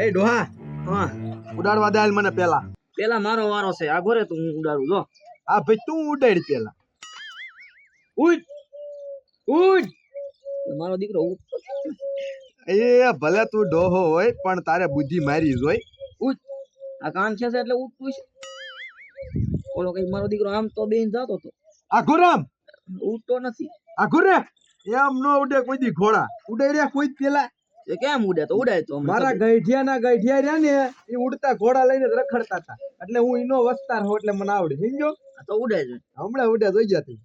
એ ડોહા હા. ઉડાડવા દે મને પેલા. પેલા મારો વારો છે. આ ઘોરે તું હું ઉડાડું જો. આ ભાઈ તું ઉડાડ પેલા. ઉડ ઉડ. મારો દીકરો? એ ભલે તું ડોહો હોય પણ તારે બુદ્ધિ મારી જ હોય. ઉડ. આ કાન છે એટલે ઉડતું છે ઓલો કઈ મારો દીકરો આમ તો બેન જાતો તો આ રામ ઉડતો નથી. આઘો રે? એમ નો ઉડે કોઈ દી ઘોડા. ઉડાડ્યા કોઈ પેલા. કેમ ઉડે તો? ઉડાય તો મારા. ગઈઢિયા ના ગઈઢિયા રહ્યા ને એ ઉડતા ઘોડા લઈને રખડતા હતા. એટલે હું ઈનો વસ્તાર હો એટલે મને આવડે. સમજો? તો ઉડે છે. હમણાં ઉડે જોઈ જતી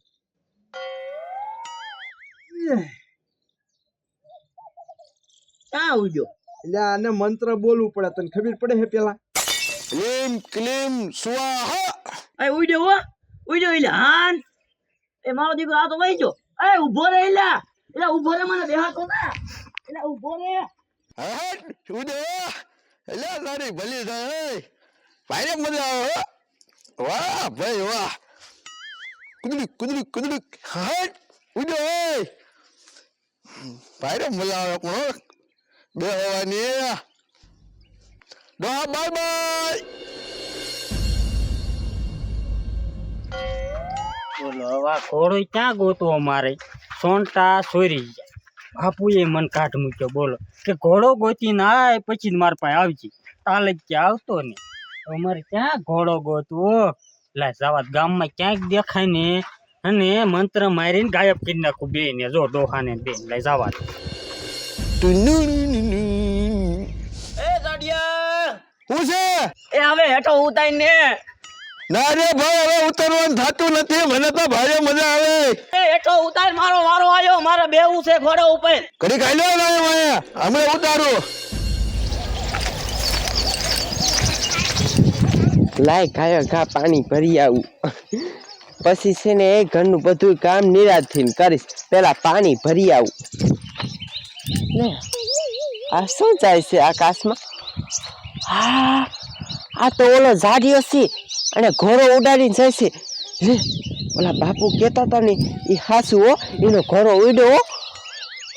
ક્યાં ઉડ્યો? એટલે આને મંત્ર બોલવું પડે તને ખબર પડે હે પેલા? ક્લીમ ક્લીમ સ્વાહા! એ ઉડ્યો હો ઉડ્યો એટલે હાન. એ મારો દીકરો આ તો વહી ગયો. એ ઊભો રે એટલે ઊભો રે મને બેહાતો ના. એલા ઊભો રે હટ ઉડે એટલે તારી ભલી થાય હે. ભાઈને મજા આવે હો. વાહ ભાઈ વાહ કુદડી કુદડી કુદડી હટ ઉડે ભાઈને મજા આવે પણ હો. બે હવાની બાય બાય બોલો આ ઘોડો ક્યાં ગોતું અમારે સોનટા સોરી બાપુએ મન કાઢ મૂક્યો બોલો. કે ઘોડો ગોતી ના પછી જ મારા પાસે આવજી. તાલે ક્યાં આવતો ને? અમારે ક્યાં ઘોડો ગોતવો? લા જવાત ગામમાં ક્યાંક દેખાય ને અને મંત્ર મારીને ગાયબ કરી નાખું બે ને જો ડોહાને બે લઈ જવા. એ સાડિયા હું છે? એ હવે હેઠો ઉતાઈ ના રે ભાઈ હવે ઉતરવાનું થતું નથી. મને તો ભારે મજા આવે. એટલો ઉતાર મારો વારો આવ્યો. મારે બેવું છે ઘોડો ઉપર. ઘડી ખાઈ લો ભાઈ અહીંયા. હમણાં ઉતારું. લાય ગાયો ઘા પાણી ભરી આવું. પછી છે ને એ ઘરનું બધું કામ નિરાશથી કરીશ. પેલા પાણી ભરી આવું. ને આ શું જાય છે આકાશમાં? હા આ તો ઓલો ઝાડિયો છે. અને ઘોડો ઉડાડીને જાય છે લે ઓલા બાપુ કહેતા હતા ને એ હાસુ હો એનો ઘોડો ઉડ્યો હો.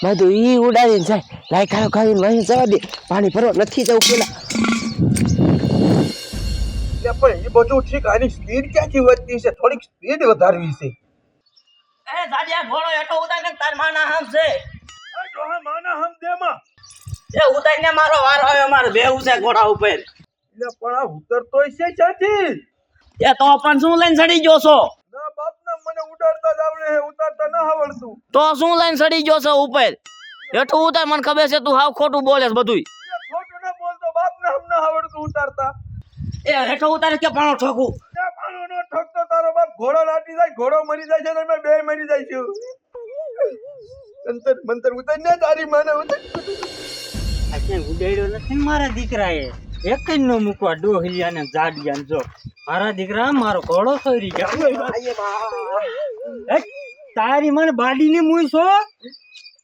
બધું એ ઉડાડીને જાય. લાઈ ગાયો ખાવીને વહી જવા દે. પાણી ભરવા નથી જવું પેલા. પણ એ બધું ઠીક આની સ્પીડ ક્યાંથી વધતી છે? થોડીક સ્પીડ વધારવી છે. એ સાડિયા ઘોડો હેઠો ઉતારીને તાર માના હામ છે. માના હમ દેમાં એ ઉતારીને મારો વાર આવ્યો મારે બેવું છે ઘોડા ઉપર. એટલે પણ આ ઉતરતોય છે ક્યાંથી? એ તો પણ શું લઈને ચડી ગયો છો? બાપ ના મને ઉડાડતા જ આવડે છે ઉતારતા ના આવડતું. તો શું લઈને ચડી ગયો છો ઉપર? એટલું ઉતાર મને ખબર છે તું હાવ ખોટું બોલે છે બધુંય. એટલે ખોટું ના બોલતો બાપ ને હમ ના આવડતું ઉતારતા. એ હેઠો ઉતારે કે પાણો ઠોકું? પાણો નો ઠકતો તારો બાપ ઘોડો લાટી જાય ઘોડો મરી જાય છે તમે બે મરી જાય છે અંતર મંતર ઉતર ને તારી માને ઉતર. આ ઉડાડ્યો નથી મારા દીકરાએ? એક જ નો મૂકવા ડોહલિયા ને જાડિયા જો. મારા દીકરા મારો ઘોડો સોરી ગયો. એ, તારી મને બાડીને મૂઈશો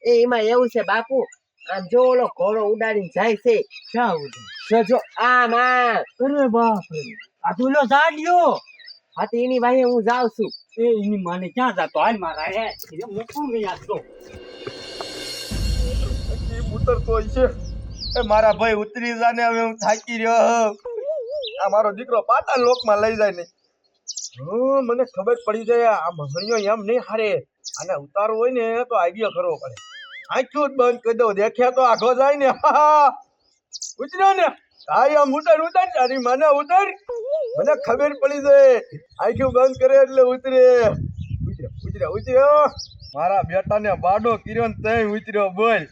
એ એમાં એવું છે બાપુ આમ જો ઓલો ઘોડો ઉડાડીને જાય છે. ક્યાં ઉડે? જો જો આમ આમ. અરે બાપ રે. આ તું લો જાડિયો હા તો એની ભાઈ હું જાઉં છું. એ એની માને ક્યાં જાતો? હાલ મારા હે. એ મૂકું ગયા તો. ઉતરતો હોય છે. એ મારા ભાઈ ઉતરી જાને હવે હું થાકી રહ્યો આ મારો દીકરો પાતાળ લોકમાં લઈ જાય ને હું મને ખબર પડી જાય આ મહણિયો એમ નહીં હારે. અને ઉતારો હોય ને તો આઈડિયો કરવો પડે. આખું જ બંધ કરી દઉં. દેખ્યા તો આખો જાય ને. ઉતર્યો ને. હા આમ ઉતર ઉતર, તારી મને ઉતર. મને ખબર પડી જાય. આખું બંધ કરે એટલે ઉતરે. ઉતર્યો ઉતર્યો ઉતર્યો. મારા બેટાને બાડો કર્યો ને ઉતર્યો બોલ.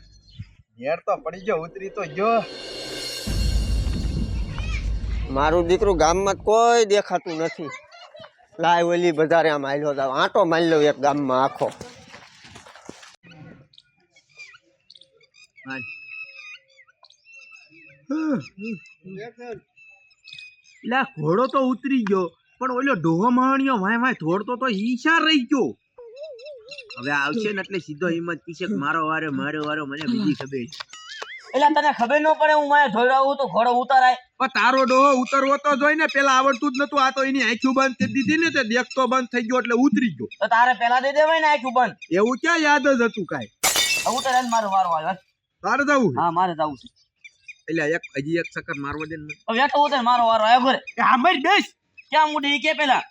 નેર તો પડી ગયો, ઉતરી તો ગયો. મારું દીકરું ગામમાં કોઈ દેખાતું નથી. લાય ઓલી બજારે આમ આયલો જાવ. આંટો મારી લઉં એક ગામમાં આખો. એટલે ઘોડો તો ઉતરી ગયો, પણ ઓલો ડોહો મહાણિયો વાય વાય થોડતો તો ઈશા રહી ગયો. હવે આવશે ને એટલે સીધો હિંમત પીછે મારો વારે, મારો વારો, મને બીજી ખબર. એટલે તને ખબર ન પડે હું મારે ધોરાવું તો ઘોડો ઉતારાય. પણ તારો ડોહો ઉતરવો તો જોઈ ને પેલા આવડતું જ નતું. આ તો એની આંખ્યું બંધ કરી દીધી ને તે દેખતો બંધ થઈ ગયો એટલે ઉતરી ગયો. તો તારે પેલા દઈ દેવાય ને આખું બંધ. એવું ક્યાં યાદ જ હતું કાંઈ? ઉતરે ને મારો વારો આવ્યો. તારે જવું હા મારે જવું છે. એટલે એક હજી એક ચક્કર મારવા દે ને. હવે હોતો મારો વારો આવ્યો ઘરે. આ મારી બેસ. ક્યાં મોટી કે પેલા!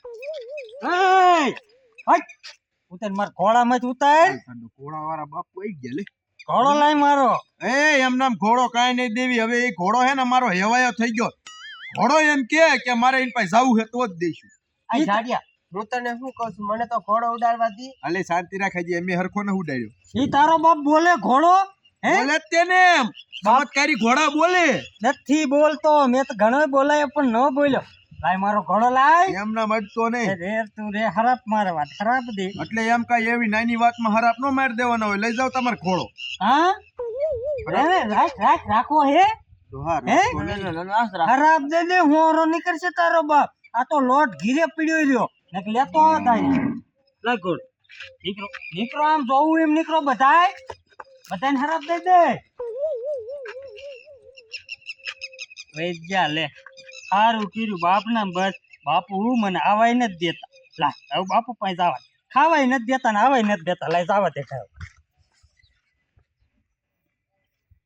ઉતાર માર ઘોડામાં જ ઉતાર. ઘોડા વાળા બાપુ આવી ગયા લે. ઘોડો લાય મારો. એ એમ નામ ઘોડો કાંઈ નહીં દેવી. હવે એ ઘોડો હે ને મારો હેવાયો થઈ ગયો. ઘોડો એમ કે કે મારે એની પાસે જવું છે તો જ દઈશું. આ જાડિયા હું તને શું કહું છું? મને તો ઘોડો ઉડાડવા દી. અલે શાંતિ રાખે છે એમે હરખો ને ઉડાડ્યો. ઈ તારો બાપ બોલે ઘોડો? હે? બોલે તેને એમ. ચમત્કારી ઘોડા બોલે. નથી બોલતો. મેં તો ઘણો બોલાયો પણ ન બોલ્યો. લાય મારો ઘોડો લાય. એમ નામ અડતો એ નહીં. રે તું રે હરાપ મારે વાત ખરાબ દે. એટલે એમ કાંઈ એવી નાની વાતમાં હરાપ નો મારી દેવાનો હોય. લઈ જાવ તમારે ઘોડો. હા? રાખ રાખ રાખો હે. તો દે ને. ખરાબ દે દે હોરો નીકળશે તારો બાપ. આ તો લોટ ઘીરે પીડ્યો રહ્યો. ને લેતો થાય લાય ઘોડો. નીકળો. નીકળો આમ જોવું એમ નીકળો બધાય. બધાને ખરાબ દે દે. વૈદ્યા લે. સારું કર્યું, બાપના બસ. બાપુ મને આવાય નથી દેતા. લા બાપુ પાસે જવા ખાવાય નથી દેતા ને આવાય નથી દેતા. લાય જવા દે ખાવ.